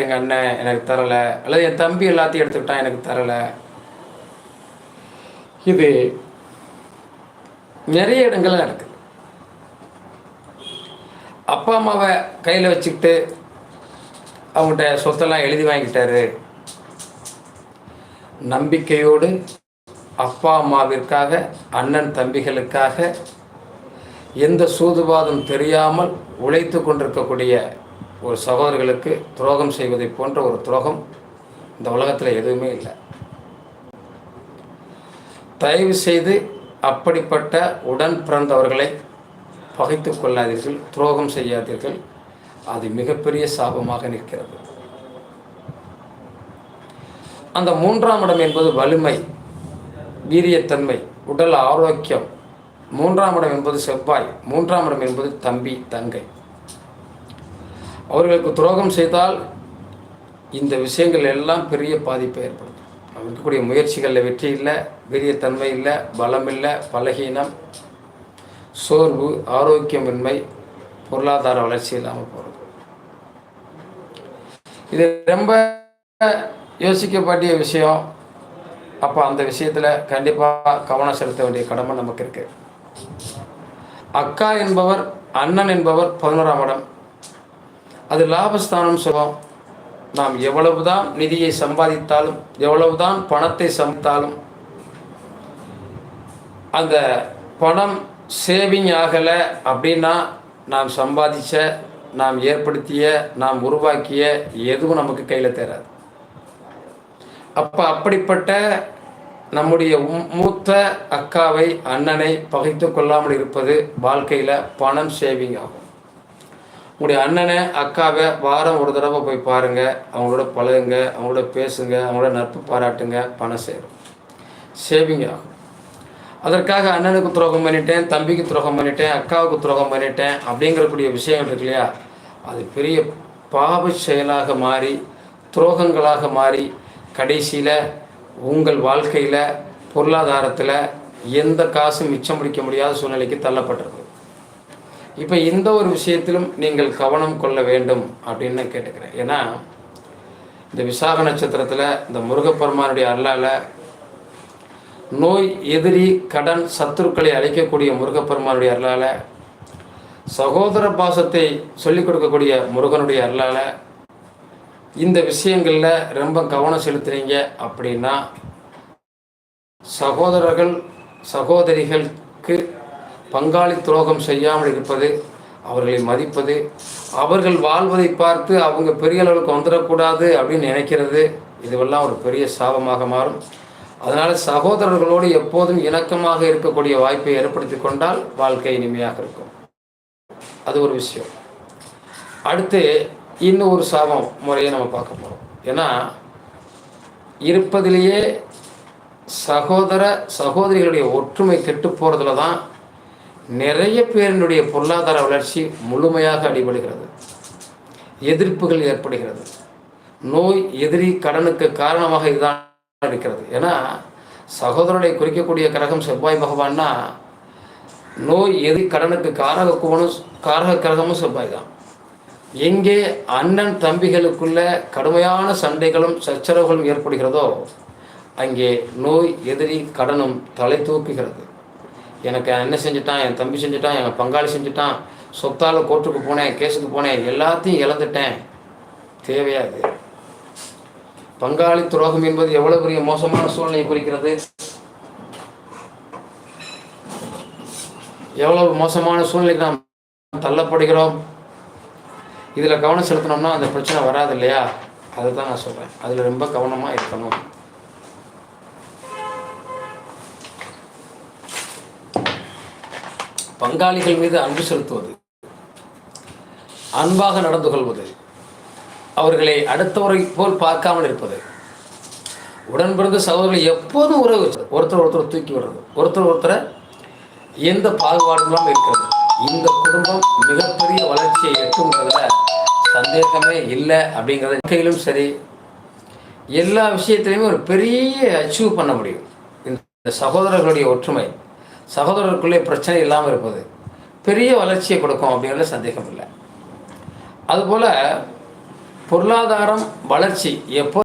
எங்கள் அண்ணன் எனக்கு தரலை. அல்லது என் தம்பி எல்லாத்தையும் எடுத்துக்கிட்டான் எனக்கு தரலை. இது நிறைய இடங்கள்ல நடக்குது. அப்பா அம்மாவை கையில் வச்சுக்கிட்டு அவங்ககிட்ட சொத்தெல்லாம் எழுதி வாங்கிட்டாரு. நம்பிக்கையோடு அப்பா அம்மாவிற்காக அண்ணன் தம்பிகளுக்காக எந்த சூதுவாதம் தெரியாமல் உழைத்து கொண்டிருக்கக்கூடிய ஒரு சகோதரர்களுக்கு துரோகம் செய்வதை போன்ற ஒரு துரோகம் இந்த உலகத்தில் எதுவுமே இல்லை. தயவு செய்து அப்படிப்பட்ட உடன் பிறந்தவர்களை பகைத்து கொள்ளாதீர்கள் துரோகம் செய்யாதீர்கள். அது மிகப்பெரிய சாபமாக நிற்கிறது. அந்த மூன்றாம் இடம் என்பது வலிமை வீரியத்தன்மை உடல் ஆரோக்கியம். மூன்றாம் இடம் என்பது செவ்வாய் மூன்றாம் இடம் என்பது தம்பி தங்கை. அவர்களுக்கு துரோகம் செய்தால் இந்த விஷயங்கள் எல்லாம் பெரிய பாதிப்பை ஏற்படுத்தும். இருக்கக்கூடிய முயற்சிகளில் வெற்றி இல்லை வீரியத்தன்மை இல்லை பலம் இல்லை பலகீனம் சோர்வு ஆரோக்கியமின்மை பொருளாதார வளர்ச்சி இல்லாமல் போகிறது இது ரொம்ப யோசிக்கப்பட்டிய விஷயம். அப்போ அந்த விஷயத்தில் கண்டிப்பாக கவனம் செலுத்த வேண்டிய கடமை நமக்கு இருக்குது அக்கா என்பவர் அண்ணன் என்பவர் பதினோராம் இடம். அது லாபஸ்தானம் சொல்லுவோம் நாம் எவ்வளவுதான் நிதியை சம்பாதித்தாலும் எவ்வளவுதான் பணத்தை சம்பாதித்தாலும் அந்த பணம் சேவிங் ஆகலை அப்படின்னா நாம் சம்பாதிச்ச நாம் ஏற்படுத்திய நாம் உருவாக்கிய எதுவும் நமக்கு கையில் தேராது. அப்போ அப்படிப்பட்ட நம்முடைய மூத்த அக்காவை அண்ணனை பகைத்து கொள்ளாமல் இருப்பது வாழ்க்கையில் பணம் சேவிங் ஆகும். உங்களுடைய அண்ணனை அக்காவை வாரம் ஒரு தடவை போய் பாருங்கள் அவங்களோட பழகுங்க அவங்களோட பேசுங்க அவங்களோட நட்பு பாராட்டுங்க பணம் சேரும். சேவிங் ஆகும் அதற்காக அண்ணனுக்கு துரோகம் பண்ணிட்டேன் தம்பிக்கு துரோகம் பண்ணிட்டேன் அக்காவுக்கு துரோகம் பண்ணிட்டேன் அப்படிங்கிறக்கூடிய விஷயங்கள் இருக்கு இல்லையா? அது பெரிய பாவ செயலாக மாறி துரோகங்களாக மாறி கடைசியில் உங்கள் வாழ்க்கையில் பொருளாதாரத்தில் எந்த காசும் மிச்சம் பிடிக்க முடியாத சூழ்நிலைக்கு தள்ளப்பட்டிருக்கு. இப்போ இந்த ஒரு விஷயத்திலும் நீங்கள் கவனம் கொள்ள வேண்டும் அப்படின்னு கேட்டுக்கிறேன். ஏன்னா இந்த விசாக நட்சத்திரத்தில் இந்த முருகப்பெருமானுடைய அருளால் நோய் எதிரி கடன் சத்துருக்களை அழிக்கக்கூடிய முருகப்பெருமானுடைய அருளால் சகோதர பாசத்தை சொல்லிக் கொடுக்கக்கூடிய முருகனுடைய அருளால் இந்த விஷயங்களில் ரொம்ப கவனம் செலுத்துறீங்க அப்படின்னா சகோதரர்கள் சகோதரிகளுக்கு பங்காளி துரோகம் செய்யாமல் இருப்பது அவர்களை மதிப்பது. அவர்கள் வாழ்வதை பார்த்து அவங்க பெரிய அளவுக்கு வந்துடக்கூடாது அப்படின்னு நினைக்கிறது இதுவெல்லாம் ஒரு பெரிய சாபமாக மாறும். அதனால் சகோதரர்களோடு எப்போதும் இணக்கமாக இருக்கக்கூடிய வாய்ப்பை ஏற்படுத்தி கொண்டால் வாழ்க்கை இனிமையாக இருக்கும். அது ஒரு விஷயம். அடுத்து இன்னும் ஒரு சாபம் முறையை நம்ம பார்க்க போகிறோம் ஏன்னா இருப்பதிலேயே சகோதர சகோதரிகளுடைய ஒற்றுமை கெட்டு போகிறதுல தான் நிறைய பேரினுடைய பொருளாதார வளர்ச்சி முழுமையாக அடிபடுகிறது. எதிர்ப்புகள் ஏற்படுகிறது. நோய் எதிரி கடனுக்கு காரணமாக இதுதான் இருக்கிறது. ஏன்னா சகோதரனை குறிக்கக்கூடிய கிரகம் செவ்வாய் பகவான்னா நோய் எதிரி கடனுக்கு காரக குவனும் காரக கிரகமும் செவ்வாய் தான். எங்கே அண்ணன் தம்பிகளுக்குள்ள கடுமையான சண்டைகளும் சச்சரவுகளும் ஏற்படுகிறதோ அங்கே நோய் எதிரி கடனும் தலை தூக்குகிறது. எனக்கு என்ன செஞ்சுட்டான் என் தம்பி செஞ்சுட்டான் என் பங்காளி செஞ்சுட்டான் சொத்தால் கோர்ட்டுக்கு போனேன் கேஸுக்கு போனேன் எல்லாத்தையும் இழந்துட்டேன். தேவையாது பங்காளி துரோகம் என்பது எவ்வளவு பெரிய மோசமான சூழ்நிலையை குறிக்கிறது? எவ்வளவு மோசமான சூழ்நிலைக்கு நாம் தள்ளப்படுகிறோம்? இதில் கவனம் செலுத்தினோம்னா அந்த பிரச்சனை வராது இல்லையா? அதை தான் நான் சொல்கிறேன் அதில் ரொம்ப கவனமாக இருக்கணும். பங்காளிகள் மீது அன்பு செலுத்துவது அன்பாக நடந்து கொள்வது அவர்களை அடுத்தவரை போல் பார்க்காமல் இருப்பது உடன் பிறந்த சகோதரர்கள் எப்போதும் உறவு ஒருத்தர் ஒருத்தர் தூக்கி விடுறது ஒருத்தர் ஒருத்தரை எந்த பாகுபாடுகளும் இருக்கிறது. இந்த குடும்பம் மிகப்பெரிய வளர்ச்சியை எட்டுங்கிறதுல சந்தேகமே இல்லை அப்படிங்கிறத கையிலும் சரி எல்லா விஷயத்திலையுமே ஒரு பெரிய அச்சீவ் பண்ண முடியும். இந்த சகோதரர்களுடைய ஒற்றுமை சகோதரருக்குள்ளே பிரச்சனை இல்லாமல் இருப்பது பெரிய வளர்ச்சியை கொடுக்கும் அப்படிங்கிறதுல சந்தேகம் இல்லை அதுபோல் பொருளாதாரம் வளர்ச்சி எப்போ